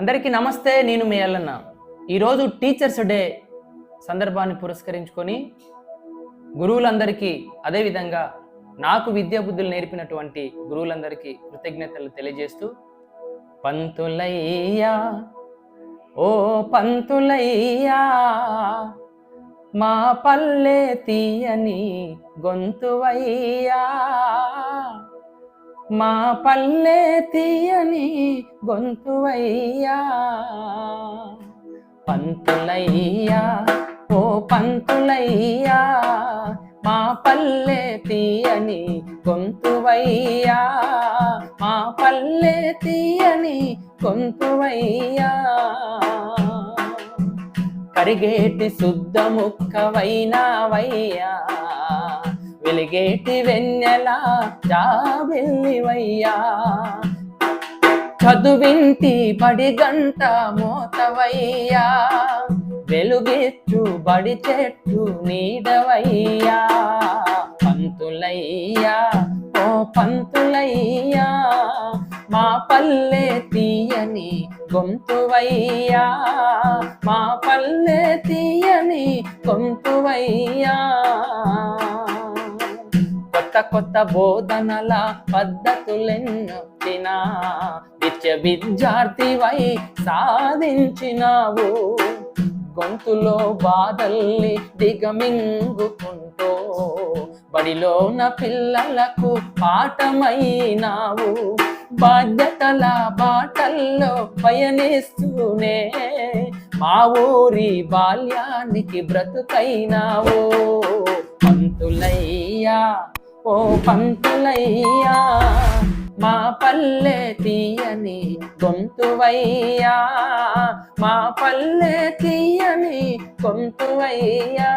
అందరికీ నమస్తే నేను మీ అల్లన్న ఈరోజు టీచర్స్ డే సందర్భాన్ని పురస్కరించుకొని గురువులందరికీ అదేవిధంగా నాకు విద్యా బుద్ధులు నేర్పినటువంటి గురువులందరికీ కృతజ్ఞతలు తెలియజేస్తూ పంతులయ్యా ఓ పంతులయ్యా మా పల్లె తీయని గొంతువయ్యా మా పల్లె తీయని గొంతువయ్యా. పంతులయ్యా ఓ పంతులయ్యా మా పల్లె తీయని గొంతువయ్యా. మా పల్లె తీయని గొంతువయ్యా. కరిగేటి శుద్ధ ముక్కవైనావయ్యా. వెలిగేటి వెన్నెల జాబిల్లివయ్యా చదువింటి బడి గంట మోతవయ్యా. వెలుగిచ్చు బడి చెట్టు నీడవయ్యా. పంతులయ్యా ఓ పంతులయ్యా మా పల్లె తీయని గొంతువయ్యా. మా పల్లె తీయని గొంతువయ్యా. కొత్త కొత్త బోధనల పద్ధతులెన్నొచ్చినా నిత్య విద్యార్థివై సాధించినావు. గొంతులో బాధల్ని దిగమింగుకుంటూ బడిలోన పిల్లలకు పాఠమైనావు. బాధ్యతల బాటల్లో పయనిస్తూనే మా ఊరి బాల్యానికి బ్రతుకైనావు. పంతులయ్యా ఓ పంతులయ్యా మా పల్లె తీయని గొంతువయ్యా మా పల్లె తీయని గొంతువయ్యా.